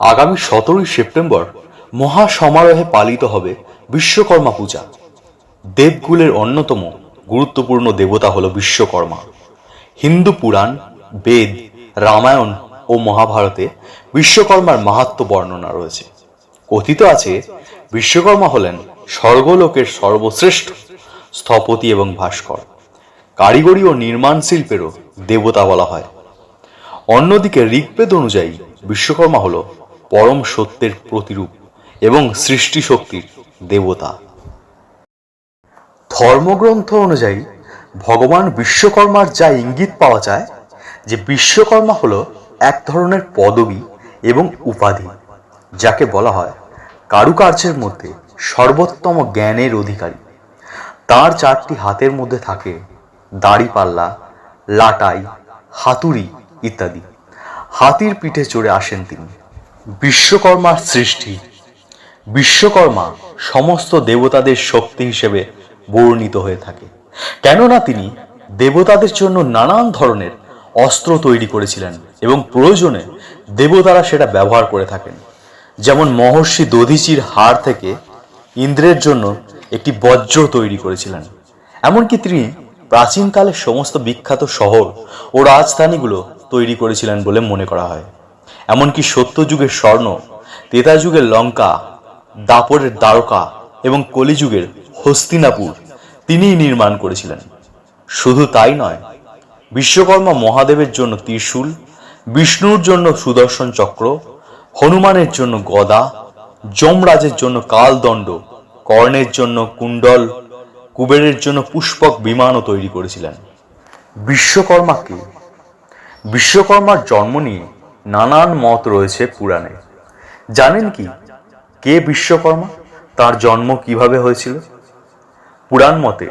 আগামী সতেরোই সেপ্টেম্বর মহা সমারোহে পালিত হবে বিশ্বকর্মা পূজা। দেবকুলের অন্যতম গুরুত্বপূর্ণ দেবতা হল বিশ্বকর্মা। হিন্দু পুরাণ, বেদ, রামায়ণ ও মহাভারতে বিশ্বকর্মার মাহাত্ম বর্ণনা রয়েছে। কথিত আছে, বিশ্বকর্মা হলেন স্বর্গলোকের সর্বশ্রেষ্ঠ স্থপতি এবং ভাস্কর। কারিগরি ও নির্মাণ শিল্পেরও দেবতা বলা হয়। অন্যদিকে ঋগ্বেদ অনুযায়ী বিশ্বকর্মা হল পরম সত্যের প্রতিরূপ এবং সৃষ্টি শক্তির দেবতা। ধর্মগ্রন্থ অনুযায়ী ভগবান বিশ্বকর্মার যা ইঙ্গিত পাওয়া যায় যে বিশ্বকর্মা হলো এক ধরনের পদবী এবং উপাধি, যাকে বলা হয় কারুকার্যের মধ্যে সর্বোত্তম জ্ঞানের অধিকারী। তার চারটি হাতের মধ্যে থাকে দাড়িপাল্লা, লাটাই, হাতুড়ি ইত্যাদি। হাতির পিঠে চড়ে আসেন তিনি। বিশ্বকর্মার সৃষ্টি। বিশ্বকর্মা সমস্ত দেবতাদের শক্তি হিসেবে বর্ণিত হয়ে থাকে। কেননা তিনি দেবতাদের জন্য নানান ধরনের অস্ত্র তৈরি করেছিলেন এবং প্রয়োজনে দেবতারা সেটা ব্যবহার করে থাকেন। যেমন মহর্ষি দধিচির হাড় থেকে ইন্দ্রের জন্য একটি বজ্র তৈরি করেছিলেন। এমনকি তিনি প্রাচীনকালের সমস্ত বিখ্যাত শহর ও রাজধানীগুলো তৈরি করেছিলেন বলে মনে করা হয়। এমনকি সত্যযুগের স্বর্ণ তেতা যুগের লঙ্কা, দাপরের দ্বারকা এবং কলিযুগের হস্তিনাপুর তিনিই নির্মাণ করেছিলেন। শুধু তাই নয়, বিশ্বকর্মা মহাদেবের জন্য ত্রিশূল, বিষ্ণুর জন্য সুদর্শন চক্র, হনুমানের জন্য গদা, যমরাজের জন্য কালদণ্ড, কর্ণের জন্য কুণ্ডল, কুবেরের জন্য পুষ্পক বিমানও তৈরি করেছিলেন। বিশ্বকর্মাকে, বিশ্বকর্মার জন্ম নিয়ে নানান মত রয়েছে পুরাণে। জানেন কি? কে বিশ্বকর্মা? তার জন্ম কীভাবে হয়েছিল? পুরাণ মতে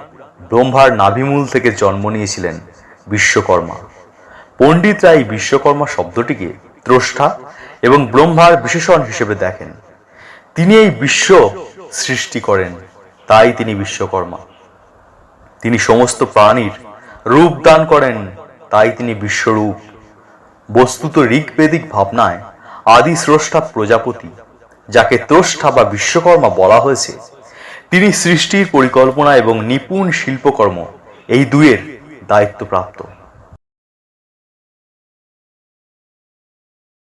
ব্রহ্মার নাভিমূল থেকে জন্ম নিয়েছিলেন বিশ্বকর্মা। পণ্ডিতরা এই বিশ্বকর্মা শব্দটিকে দ্রষ্টা এবং ব্রহ্মার বিশেষণ হিসেবে দেখেন। তিনি এই বিশ্ব সৃষ্টি করেন, তাই তিনি বিশ্বকর্মা। তিনি সমস্ত প্রাণীর রূপ দান করেন, তাই তিনি বিশ্বরূপ। বস্তুত ঋগ্বেদিক ভাবনায় আদি স্রষ্টা প্রজাপতি, যাকে ত্রষ্টা বা বিশ্বকর্মা বলা হয়েছে, তিনি সৃষ্টির পরিকল্পনা এবং নিপুণ শিল্পকর্ম এই দুয়ের দায়িত্বপ্রাপ্ত।